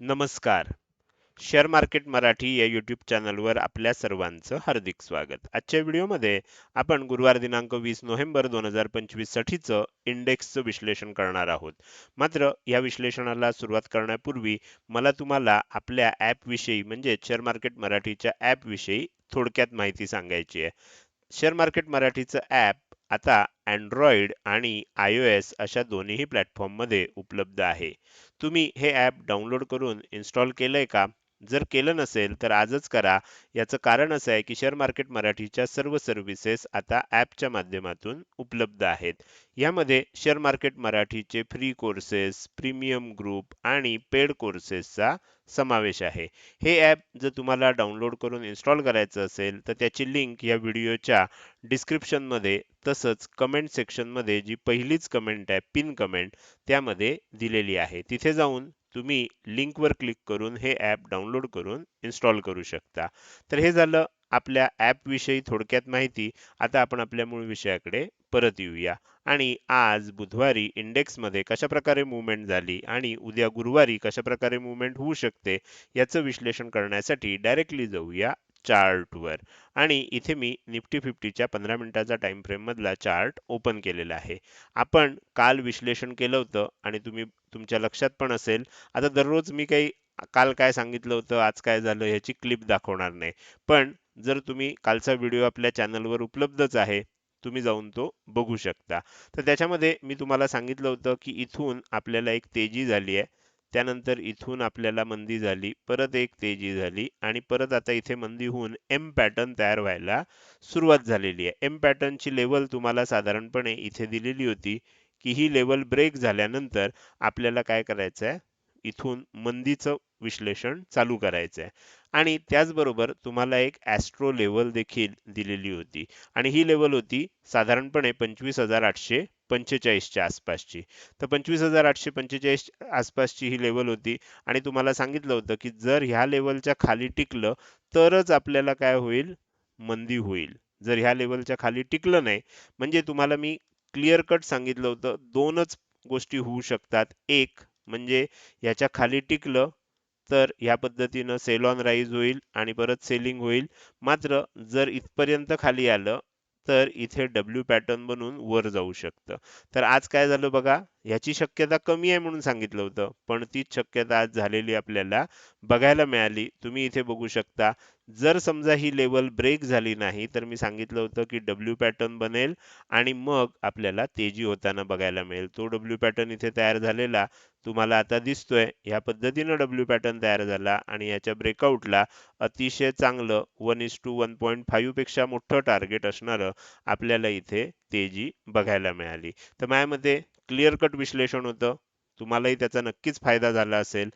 नमस्कार. Share market Marathi या YouTube चॅनलवर आपल्या सर्वांचं हार्दिक स्वागत. आजच्या व्हिडिओमध्ये आपण गुरुवार दिनांक वीस नोव्हेंबर दोन हजार पंचवीस साठीचं इंडेक्सचं विश्लेषण करणार आहोत. मात्र या विश्लेषणाला सुरुवात करण्यापूर्वी मला तुम्हाला आपल्या ॲपविषयी म्हणजे शेअर मार्केट मराठीच्या ॲपविषयी थोडक्यात माहिती सांगायची आहे. शेअर मार्केट मराठीचं ॲप आता अँड्रॉइड आणि आय ओ एस अशा दोन्हीही प्लॅटफॉर्ममध्ये उपलब्ध आहे. तुम्ही हे ॲप डाउनलोड करून इन्स्टॉल केलंय का? जर केलं नसेल तर आजच करा. याचं कारण असं आहे की शेअर मार्केट मराठीच्या सर्व सर्व्हिसेस आता ॲपच्या माध्यमातून उपलब्ध आहेत. यामध्ये शेअर मार्केट मराठीचे फ्री कोर्सेस प्रीमियम ग्रुप आणि पेड कोर्सेसचा समावेश आहे. हे ॲप जर तुम्हाला डाउनलोड करून इन्स्टॉल करायचं असेल तर त्याची लिंक या व्हिडिओच्या डिस्क्रिप्शनमध्ये तसंच कमेंट सेक्शनमध्ये जी पहिलीच कमेंट आहे पिन कमेंट त्यामध्ये दिलेली आहे. तिथे जाऊन तुम्ही लिंकवर क्लिक करून हे ॲप डाउनलोड करून इन्स्टॉल करू शकता. तर हे झालं आपल्या ॲपविषयी थोडक्यात माहिती. आता आपण आपल्या मूळ विषयाकडे परत येऊया. आणि आज बुधवारी इंडेक्समध्ये कशा प्रकारे मुवमेंट झाली आणि उद्या गुरुवारी कशाप्रकारे मुवमेंट होऊ शकते याचं विश्लेषण करण्यासाठी डायरेक्टली जाऊया चार्टवर. आणि इथे मी निफ्टी फिफ्टीच्या पंधरा मिनिटाचा टाइम फ्रेम मधला चार्ट ओपन केलेला आहे. आपण काल विश्लेषण केलं होतं आणि तुम्ही तुमच्या लक्षात पण असेल. आता दररोज मी काही काल काय सांगितलं होतं आज काय झालं ह्याची क्लिप दाखवणार नाही. पण जर तुम्ही कालचा व्हिडिओ आपल्या चॅनलवर उपलब्धच आहे तुम्ही जाऊन तो बघू शकता. तर त्याच्यामध्ये मी तुम्हाला सांगितलं होतं की इथून आपल्याला एक तेजी झाली आहे. त्यानंतर इथून आपल्याला मंदी झाली परत एक तेजी झाली आणि परत आता इथे मंदी होऊन एम पॅटर्न तयार व्हायला सुरुवात झालेली आहे. एम पॅटर्नची लेवल तुम्हाला साधारणपणे इथे दिलेली होती. की ही लेवल ब्रेक झाल्यानंतर आपल्याला काय करायचं आहे इथून मंदीचं विश्लेषण चालू करायचं आहे आणि त्याचबरोबर तुम्हाला एक ॲस्ट्रो लेवल देखील दिलेली होती. आणि ही लेवल होती साधारणपणे पंचवीस हजार आठशे पंचेचाळीसच्या आसपासची. तर पंचवीस हजार आठशे पंचेचाळीस आसपासची ही लेवल होती. आणि तुम्हाला सांगितलं होतं की जर ह्या लेवलच्या खाली टिकलं तरच आपल्याला काय होईल? मंदी होईल. जर ह्या लेवलच्या खाली टिकलं नाही म्हणजे तुम्हाला मी क्लिअर कट सांगितलं होतं. दोनच गोष्टी होऊ शकतात. एक म्हणजे याच्या खाली टिकलं तर या पद्धतीनं सेल ऑन राईज होईल आणि परत सेलिंग होईल. मात्र जर इथपर्यंत खाली आलं तर इथे डब्ल्यू पॅटर्न बनून वर जाऊ शकतं. तर आज काय झालं बघा ह्याची शक्यता कमी आहे म्हणून सांगितलं होतं. पण तीच शक्यता आज झालेली आपल्याला बघायला मिळाली. तुम्ही इथे बघू शकता. जर समजा ही लेवल ब्रेक झाली नाही तर मी सांगितलं होतं की डब्ल्यू पॅटर्न बनेल आणि मग आपल्याला तेजी होताना बघायला मिळेल. तो डब्ल्यू पॅटर्न इथे तयार झालेला तुम्हाला आता दिसतोय. ह्या पद्धतीनं डब्ल्यू पॅटर्न तयार झाला आणि याच्या ब्रेकआउटला अतिशय चांगलं one is to one point फाईव्हपेक्षा मोठं टार्गेट असणारं आपल्याला इथे तेजी बघायला मिळाली. तर माझ्यामध्ये क्लिअर कट विश्लेषण होतं. तुम्हालाही त्याचा नक्कीच फायदा झाला असेल.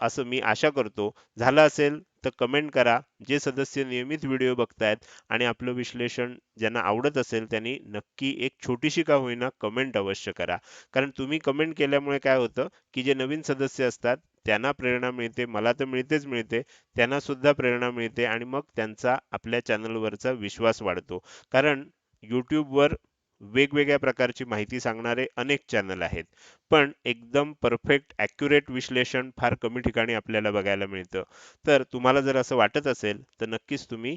असं मी आशा करतो. झालं असेल तर कमेंट करा. जे सदस्य नियमित व्हिडिओ बघतायत आणि आपलं विश्लेषण ज्यांना आवडत असेल त्यांनी नक्की एक छोटीशी का होईना कमेंट अवश्य करा. कारण तुम्ही कमेंट केल्यामुळे काय होतं की जे नवीन सदस्य असतात त्यांना प्रेरणा मिळते मला तर मिळतेच मिळते त्यांना सुद्धा प्रेरणा मिळते आणि मग त्यांचा आपल्या चॅनलवरचा विश्वास वाढतो. कारण यूट्यूबवर वेगवेगळ्या प्रकारची माहिती सांगणारे अनेक चॅनल आहेत. पण एकदम परफेक्ट ॲक्युरेट विश्लेषण फार कमी ठिकाणी आपल्याला बघायला मिळतं. तर तुम्हाला जर असं वाटत असेल तर नक्कीच तुम्ही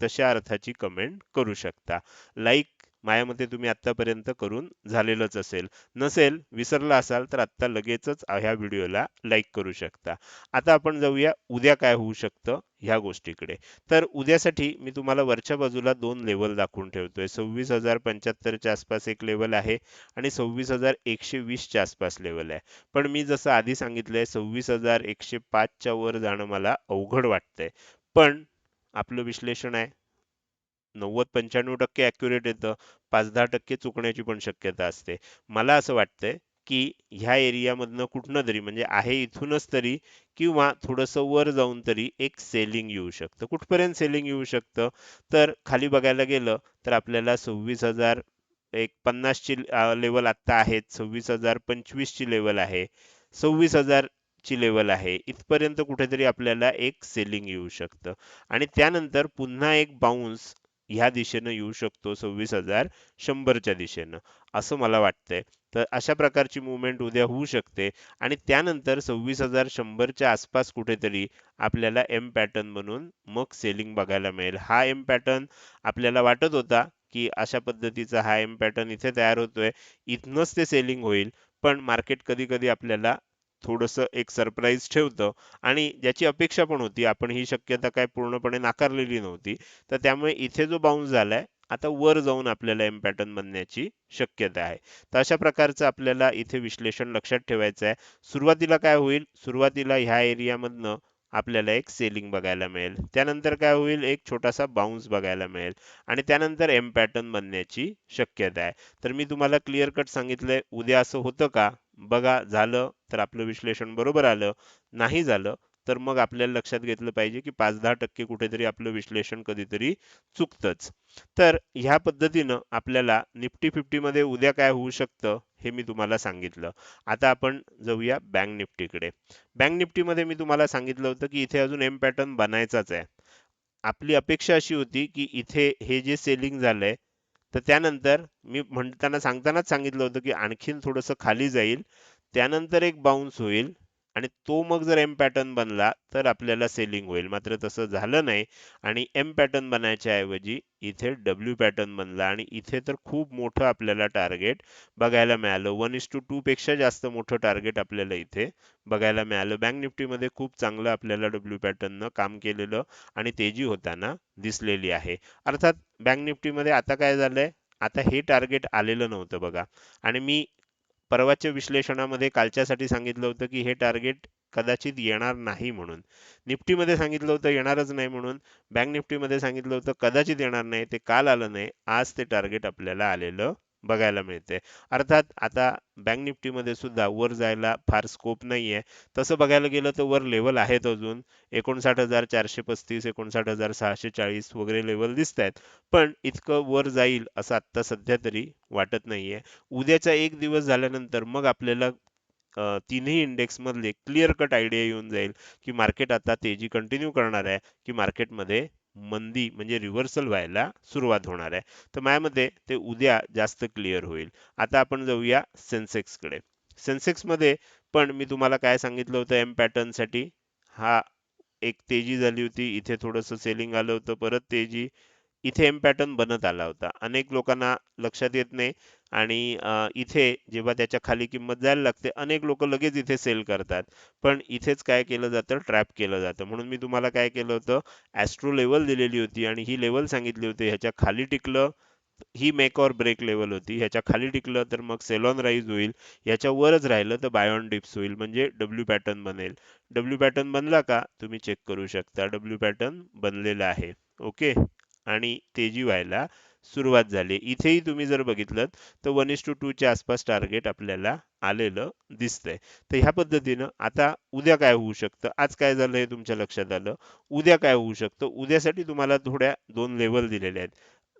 तशा अर्थाची कमेंट करू शकता. लाईक माझ्या मते तुम्ही आतापर्यंत करून झालेलंच असेल. नसेल विसरला असाल तर आत्ता लगेचच ह्या व्हिडिओला लाईक करू शकता. आता आपण जाऊया उद्या काय होऊ शकतं ह्या गोष्टीकडे. तर उद्यासाठी मी तुम्हाला वरच्या बाजूला दोन लेवल दाखवून ठेवतोय. सव्वीस हजार पंच्याहत्तरच्या आसपास एक लेवल आहे आणि सव्वीस हजार एकशे वीसच्या आसपास लेवल आहे. पण मी जसं आधी सांगितलंय सव्वीस हजार एकशे पाचच्या वर जाणं मला अवघड वाटतंय. पण आपलं विश्लेषण आहे. नव्वद पंच्याण्णव टक्के ॲक्युरेट येतं. पाच दहा टक्के चुकण्याची पण शक्यता असते. मला असं वाटतंय की ह्या एरियामधनं कुठनं तरी म्हणजे आहे इथूनच तरी किंवा थोडंसं वर जाऊन तरी एक सेलिंग येऊ शकतं. कुठपर्यंत सेलिंग येऊ शकतं? तर खाली बघायला गेलं तर आपल्याला सव्वीस हजार एक पन्नासची लेवल आत्ता आहेत सव्वीस हजार पंचवीसची लेवल आहे. सव्वीस हजार ची लेवल आहे. इथपर्यंत कुठेतरी आपल्याला एक सेलिंग येऊ शकतं. आणि त्यानंतर पुन्हा एक बाउन्स ह्या दिशेनं येऊ शकतो सव्वीस हजार शंभरच्या दिशेनं असं मला वाटतंय. तर अशा प्रकारची मुवमेंट उद्या होऊ शकते आणि त्यानंतर सव्वीस हजार शंभरच्या आसपास कुठेतरी आपल्याला एम पॅटर्न म्हणून मग सेलिंग बघायला मिळेल. हा एम पॅटर्न आपल्याला वाटत होता की अशा पद्धतीचा हा एम पॅटर्न इथे तयार होतोय. इथनच ते सेलिंग होईल पण मार्केट कधी कधी आपल्याला थोडंसं एक सरप्राईज ठेवतं. आणि ज्याची अपेक्षा पण होती आपण ही शक्यता काय पूर्णपणे नाकारलेली नव्हती तर त्यामुळे इथे जो बाउन्स झालाय आता वर जाऊन आपल्याला एम पॅटर्न बनण्याची शक्यता आहे. तर अशा प्रकारचं आपल्याला इथे विश्लेषण लक्षात ठेवायचं आहे. सुरुवातीला काय होईल? सुरुवातीला ह्या एरियामधनं आपल्याला एक सेलिंग बघायला मिळेल. त्यानंतर काय होईल? एक छोटासा बाउन्स बघायला मिळेल. आणि त्यानंतर एम पॅटर्न बनण्याची शक्यता आहे. तर मी तुम्हाला क्लिअर कट सांगितलंय. उद्या असं होतं का? बघा झालं. तर आपलं विश्लेषण बरोबर आलं नाही झालं तर मग आपल्याला लक्षात घेतलं पाहिजे की पाच दहा टक्के कुठेतरी आपलं विश्लेषण कधीतरी चुकतंच. तर ह्या पद्धतीनं आपल्याला निफ्टी फिफ्टी मध्ये उद्या काय होऊ शकतं हे मी तुम्हाला सांगितलं. आता आपण जाऊया बँक निफ्टीकडे. बँक निफ्टीमध्ये मी तुम्हाला सांगितलं होतं की इथे अजून एम पॅटर्न बनायचाच आहे. आपली अपेक्षा अशी होती की इथे हे जे सेलिंग झालंय तर त्यानंतर मी म्हणताना सांगतानाच सांगितलं होतं की आणखीन थोडंसं खाली जाईल. त्यानंतर एक बाउन्स होईल आणि तो मग जर एम पॅटर्न बनला तर आपल्याला सेलिंग होईल. मात्र तसं झालं नाही आणि एम पॅटर्न बनायच्या ऐवजी इथे डब्ल्यू पॅटर्न बनला आणि इथे तर खूप मोठं आपल्याला टार्गेट बघायला मिळालं. वन इस टू टू पेक्षा जास्त मोठं टार्गेट आपल्याला इथे बघायला मिळालं. बँक निफ्टीमध्ये खूप चांगलं आपल्याला डब्ल्यू पॅटर्ननं काम केलेलं आणि तेजी होताना दिसलेली आहे. अर्थात बँक निफ्टीमध्ये आता काय झालंय? आता हे टार्गेट आलेलं नव्हतं बघा. आणि मी परवाच्या विश्लेषणामध्ये कालच्यासाठी सांगितलं होतं की हे टार्गेट कदाचित येणार नाही म्हणून. निफ्टीमध्ये सांगितलं होतं येणारच नाही म्हणून. बँक निफ्टीमध्ये सांगितलं होतं कदाचित येणार नाही ते काल आलं नाही. आज ते टार्गेट आपल्याला आलेलं बघायला मिळते. अर्थात आता बँक निफ्टीमध्ये सुद्धा वर जायला फार स्कोप नाहीये. तसं बघायला गेलं तर वर लेवल आहेत अजून. एकोणसाठ हजार चारशे पस्तीस एकोणसाठ हजार सहाशे चाळीस वगैरे लेवल दिसत आहेत पण इतकं वर जाईल असं आत्ता सध्या तरी वाटत नाहीये. उद्याचा एक दिवस झाल्यानंतर मग आपल्याला तिन्ही इंडेक्स मधले क्लिअर कट आयडिया येऊन जाईल की मार्केट आता तेजी कंटिन्यू करणार आहे की मार्केटमध्ये मंदी म्हणजे रिव्हर्सल व्हायला सुरुवात होणार आहे. तर माझ्या ते उद्या जास्त क्लिअर होईल. आता आपण जाऊया सेन्सेक्सकडे सेन्सेक्समध्ये सेन्सेक्समध्ये पण मी तुम्हाला काय सांगितलं होतं एम पॅटर्नसाठी? हा एक तेजी झाली होती इथे थोडंसं सेलिंग आलं होतं परत तेजी. इथे एम पॅटर्न बनत आला होता. अनेक लोकांना लक्षात येत नाही आणि इथे जेव्हा त्याच्याखाली किंमत जायला लागते अनेक लोक लगेच इथे सेल करतात. पण इथेच काय केलं जातं? ट्रॅप केलं जातं. म्हणून मी तुम्हाला काय केलं होतं? ॲस्ट्रो लेवल दिलेली होती आणि ही लेवल सांगितली होती. ह्याच्या खाली टिकलं ही मेक ऑर ब्रेक लेवल होती. ह्याच्या खाली टिकलं तर मग सेलॉन राईज होईल. ह्याच्या वरच राहिलं तर बायॉन डिप्स होईल. म्हणजे डब्ल्यू पॅटर्न बनेल. डब्ल्यू पॅटर्न बनला का? तुम्ही चेक करू शकता. डब्ल्यू पॅटर्न बनलेला आहे. ओके आणि तेजी व्हायला सुरुवात झाली. इथेही तुम्ही जर बघितलं तर वन इस टू टूच्या आसपास टार्गेट आपल्याला आलेलं दिसतंय. तर ह्या पद्धतीनं आता उद्या काय होऊ शकतं? आज काय झालं हे तुमच्या लक्षात आलं? उद्या काय होऊ शकतं? उद्यासाठी तुम्हाला थोड्या दोन लेवल दिलेल्या आहेत.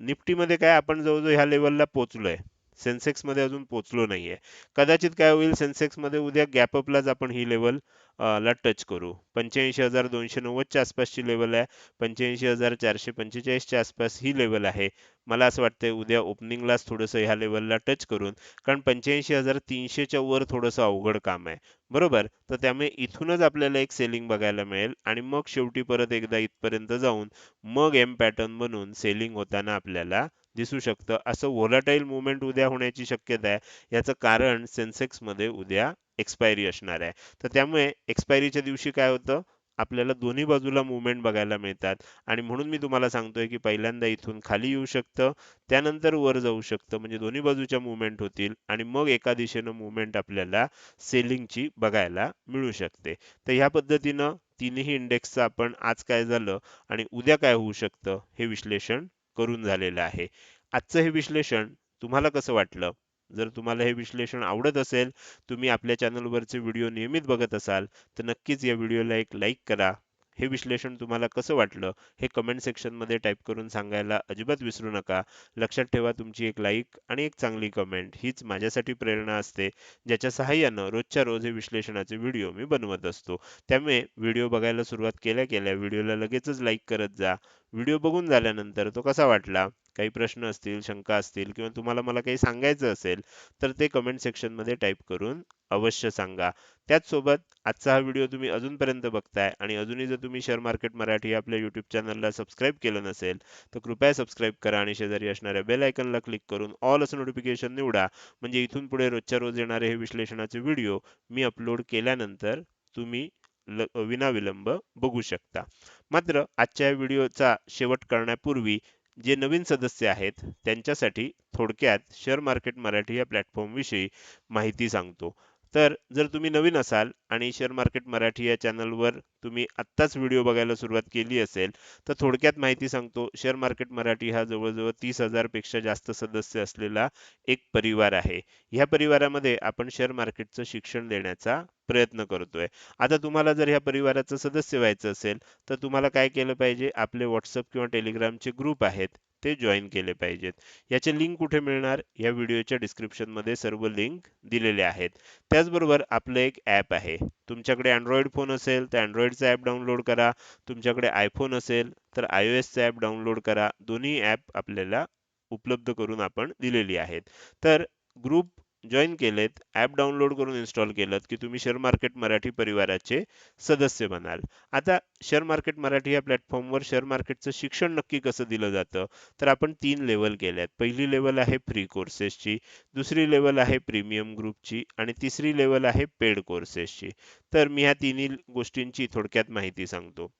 निफ्टीमध्ये काय आपण जवळजवळ ह्या लेवलला पोचलोय सेन्सेक्समध्ये अजून नाही नाहीये. कदाचित काय होईल सेन्सेक्समध्ये उद्या गॅपअपलाच आपण ही लेवल ला टच करू. पंच्याऐंशी हजार दोनशे नव्वदच्या आसपासची लेवल आहे. पंच्याऐंशी हजार चारशे पंचेचाळीसच्या आसपास ही लेवल आहे. मला असं वाटतंय उद्या ओपनिंगलाच थोडंसं ह्या लेवलला टच करून कारण पंच्याऐंशी हजार तीनशेच्या वर थोडंसं अवघड काम आहे. बरोबर? तर त्यामुळे इथूनच आपल्याला एक सेलिंग बघायला मिळेल आणि मग शेवटी परत एकदा इथपर्यंत जाऊन मग एम पॅटर्न बनून सेलिंग होताना आपल्याला दिसू शकतं. असं व्होलाटाईल मुवमेंट उद्या होण्याची शक्यता आहे. याचं कारण सेन्सेक्समध्ये उद्या एक्सपायरी असणार आहे. तर त्यामुळे एक्सपायरीच्या दिवशी काय होतं? आपल्याला दोन्ही बाजूला मुवमेंट बघायला मिळतात. आणि म्हणून मी तुम्हाला सांगतोय की पहिल्यांदा इथून खाली येऊ शकतं. त्यानंतर वर जाऊ शकतं. म्हणजे दोन्ही बाजूच्या मुवमेंट होतील. आणि मग एका दिशेनं मुवमेंट आपल्याला सेलिंगची बघायला मिळू शकते. तर ह्या पद्धतीनं तिन्ही इंडेक्सचं आपण आज काय झालं? आणि उद्या काय होऊ शकतं? हे विश्लेषण करून झालेलं आहे. आजचं हे विश्लेषण तुम्हाला कसं वाटलं? जर तुम्हाला हे विश्लेषण आवडत असेल तुम्ही आपल्या चॅनलवरचे व्हिडिओ नियमित बघत असाल तर नक्कीच या व्हिडिओला एक लाईक करा. हे विश्लेषण तुम्हाला कसं वाटलं? हे कमेंट सेक्शनमध्ये टाईप करून सांगायला अजिबात विसरू नका. लक्षात ठेवा तुमची एक लाईक आणि एक चांगली कमेंट हीच माझ्यासाठी प्रेरणा असते ज्याच्या सहाय्यानं रोजच्या रोज हे विश्लेषणाचे व्हिडिओ मी बनवत असतो. त्यामुळे व्हिडिओ बघायला सुरुवात केल्या केल्या व्हिडिओला लगेचच लाईक करत जा. व्हिडिओ बघून झाल्यानंतर तो कसा वाटला? काही प्रश्न असतील शंका असतील किंवा तुम्हाला मला काही सांगायचं असेल तर ते कमेंट सेक्शनमध्ये टाईप करून अवश्य सांगा. त्याचसोबत आजचा हा व्हिडिओ तुम्ही अजूनपर्यंत बघताय आणि अजूनही जर तुम्ही शेअर मार्केट मराठी आपल्या यूट्यूब चॅनलला सबस्क्राईब केलं नसेल तर कृपया सबस्क्राईब करा आणि शेजारी असणाऱ्या बेल आयकनला क्लिक करून ऑल असं नोटिफिकेशन निवडा. म्हणजे इथून पुढे रोजच्या रोज येणारे हे विश्लेषणाचे व्हिडिओ मी अपलोड केल्यानंतर तुम्ही विनाविलंब बघू शकता. मात्र आजच्या व्हिडिओचा शेवट करण्यापूर्वी जे नवीन सदस्य आहेत त्यांच्यासाठी थोडक्यात शेअर मार्केट मराठी या प्लॅटफॉर्मविषयी माहिती सांगतो. तर जर तुम्ही नवीन असाल आणि शेअर मार्केट मराठी या चॅनलवर तुम्ही आत्ताच व्हिडिओ बघायला सुरुवात केली असेल तर थोडक्यात माहिती सांगतो शेअर मार्केट मराठी हा जवळजवळ तीस हजारपेक्षा जास्त सदस्य असलेला एक परिवार आहे. ह्या परिवारामध्ये आपण शेअर मार्केटचं शिक्षण देण्याचा प्रयत्न करतोय. आता तुम्हाला जर ह्या परिवाराचं सदस्य व्हायचं असेल तर तुम्हाला काय केलं पाहिजे? आपले व्हॉट्सअप किंवा टेलिग्रामचे ग्रुप आहेत. ते जॉईन केले पाहिजेत. याचे लिंक कुठे मिळणार? या व्हिडिओच्या डिस्क्रिप्शनमध्ये सर्व लिंक दिलेले आहेत. त्याचबरोबर आपलं एक ॲप आहे. तुमच्याकडे अँड्रॉइड फोन असेल तर अँड्रॉइडचा ॲप डाउनलोड करा. तुमच्याकडे आयफोन असेल तर आय ओ एसचं ॲप डाउनलोड करा. दोन्ही ॲप आपल्याला उपलब्ध करून आपण दिलेली आहेत. तर ग्रुप जॉईन केलेत ॲप डाउनलोड करून इन्स्टॉल केलं की तुम्ही शेअर मार्केट मराठी परिवाराचे सदस्य बनाल. आता शेअर मार्केट मराठी या प्लॅटफॉर्मवर शेअर मार्केटचं शिक्षण नक्की कसं दिलं जातं? तर आपण तीन लेवल केल्यात. पहिली लेवल आहे फ्री कोर्सेसची दुसरी लेवल आहे प्रीमियम ग्रुपची आणि तिसरी लेवल आहे पेड कोर्सेसची तर मी ह्या तिन्ही गोष्टींची थोडक्यात माहिती सांगतो.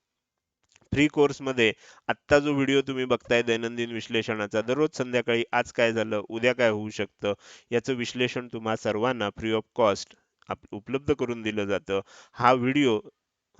फ्री कोर्समध्ये आत्ता जो व्हिडिओ तुम्ही बघताय दैनंदिन विश्लेषणाचा दररोज संध्याकाळी आज काय झालं उद्या काय होऊ शकतं याचं विश्लेषण तुम्हा सर्वांना फ्री ऑफ कॉस्ट आप उपलब्ध करून दिलं जातं. हा व्हिडिओ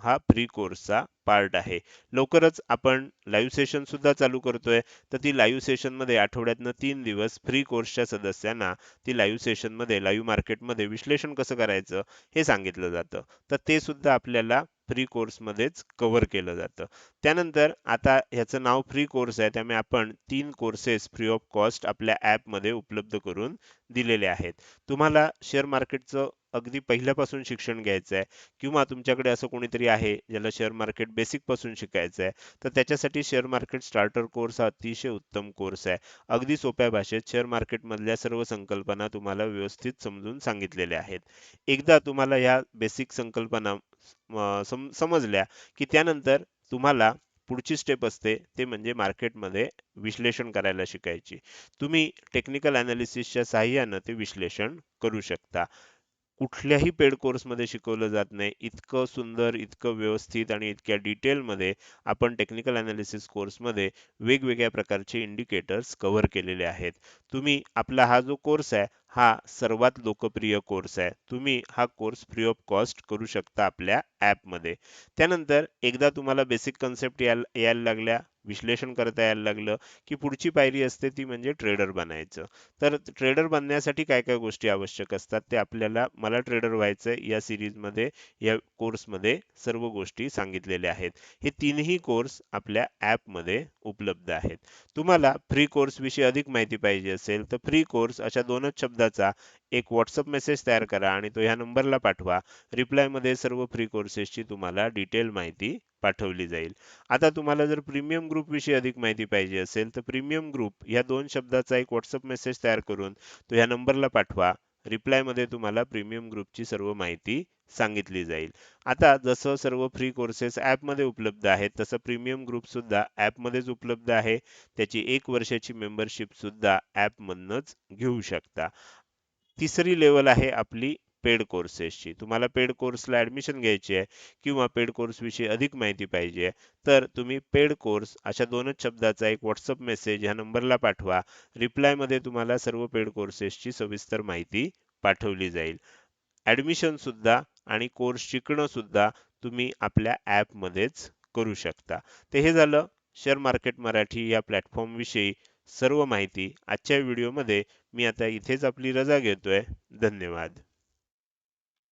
हा फ्री कोर्सचा पार्ट आहे. लवकरच आपण लाईव्ह सेशन सुद्धा चालू करतोय. तर ती लाईव्ह सेशनमध्ये आठवड्यातनं तीन दिवस फ्री कोर्सच्या सदस्यांना ती लाईव्ह सेशनमध्ये लाईव्ह मार्केटमध्ये विश्लेषण कसं करायचं हे सांगितलं जातं. तर ते सुद्धा आपल्याला फ्री कोर्समध्येच कव्हर केलं जातं. त्यानंतर आता ह्याचं नाव फ्री कोर्स आहे. त्यामुळे आपण तीन कोर्सेस फ्री ऑफ कॉस्ट आपल्या ॲपमध्ये उपलब्ध करून दिलेले आहेत. तुम्हाला शेअर मार्केटचं अगदी पहिल्यापासून शिक्षण घ्यायचं आहे. किंवा तुमच्याकडे असं कोणीतरी आहे ज्याला शेअर मार्केट बेसिकपासून शिकायचं आहे तर त्याच्यासाठी शेअर मार्केट स्टार्टर कोर्स हा अतिशय उत्तम कोर्स आहे. अगदी सोप्या भाषेत शेअर मार्केटमधल्या सर्व संकल्पना तुम्हाला व्यवस्थित समजून सांगितलेल्या आहेत. एकदा तुम्हाला ह्या बेसिक संकल्पना समजल्या की त्यानंतर तुम्हाला पुढची स्टेप असते ते म्हणजे मार्केटमध्ये विश्लेषण करायला शिकायची. तुम्ही टेक्निकल अनालिसिसच्या साह्यानं ते विश्लेषण करू शकता. कुठल्याही पेड कोर्समध्ये शिकवलं जात नाही. इतकं सुंदर इतकं व्यवस्थित आणि इतक्या डिटेलमध्ये आपण टेक्निकल अनालिसिस कोर्समध्ये वेगवेगळ्या प्रकारचे इंडिकेटर्स कव्हर केलेले आहेत. तुम्ही आपला हा जो कोर्स आहे हा सर्वात लोकप्रिय कोर्स आहे. तुम्ही हा कोर्स फ्री ऑफ कॉस्ट करू शकता आपल्या ॲपमध्ये त्यानंतर एकदा तुम्हाला बेसिक कन्सेप्ट यायला लागल्या विश्लेषण करता यायला लागलं की पुढची पायरी असते ती म्हणजे ट्रेडर बनायचं. तर ट्रेडर बनण्यासाठी काय काय गोष्टी आवश्यक असतात ते आपल्याला मला ट्रेडर व्हायचं या सिरीजमध्ये या कोर्समध्ये सर्व गोष्टी सांगितलेल्या आहेत. हे तीनही कोर्स आपल्या ॲपमध्ये उपलब्ध आहेत. तुम्हाला फ्री कोर्स विषयी अधिक माहिती पाहिजे असेल तर फ्री कोर्स अशा दोनच शब्दाचा एक व्हॉट्सअप मेसेज तयार करा आणि तो ह्या नंबरला पाठवा. रिप्लायमध्ये सर्व फ्री कोर्सेसची तुम्हाला डिटेल माहिती पाठवली जाईल. आता तुम्हाला जर प्रीमियम ग्रुपविषयी अधिक माहिती पाहिजे असेल तर प्रीमियम ग्रुप या दोन शब्दाचा एक व्हॉट्सअप मेसेज तयार करून तो ह्या नंबरला पाठवा. रिप्लायमध्ये तुम्हाला प्रीमियम ग्रुपची सर्व माहिती सांगितली जाईल. आता जसं सर्व फ्री कोर्सेस मध्ये उपलब्ध आहेत तसं प्रीमियम ग्रुप सुद्धा मध्येच उपलब्ध आहे. त्याची एक वर्षाची मेंबरशिप सुद्धा मधनच घेऊ शकता. तिसरी लेवल आहे आपली पेड कोर्सेसची तुम्हाला पेड कोर्सला ऍडमिशन घ्यायची आहे किंवा पेड कोर्स विषयी अधिक माहिती पाहिजे तर तुम्ही पेड कोर्स अशा दोनच शब्दाचा एक व्हॉट्सअप मेसेज ह्या नंबरला पाठवा. रिप्लायमध्ये तुम्हाला सर्व पेड कोर्सेसची सविस्तर माहिती पाठवली जाईल. ऍडमिशन सुद्धा आणि कोर्स शिकणं सुद्धा तुम्ही आपल्या ॲपमध्येच करू शकता. ते हे झालं. शेअर मार्केट मराठी या प्लॅटफॉर्मविषयी सर्व माहिती आजच्या व्हिडिओमध्ये मी आता इथेच आपली रजा घेतोय. धन्यवाद.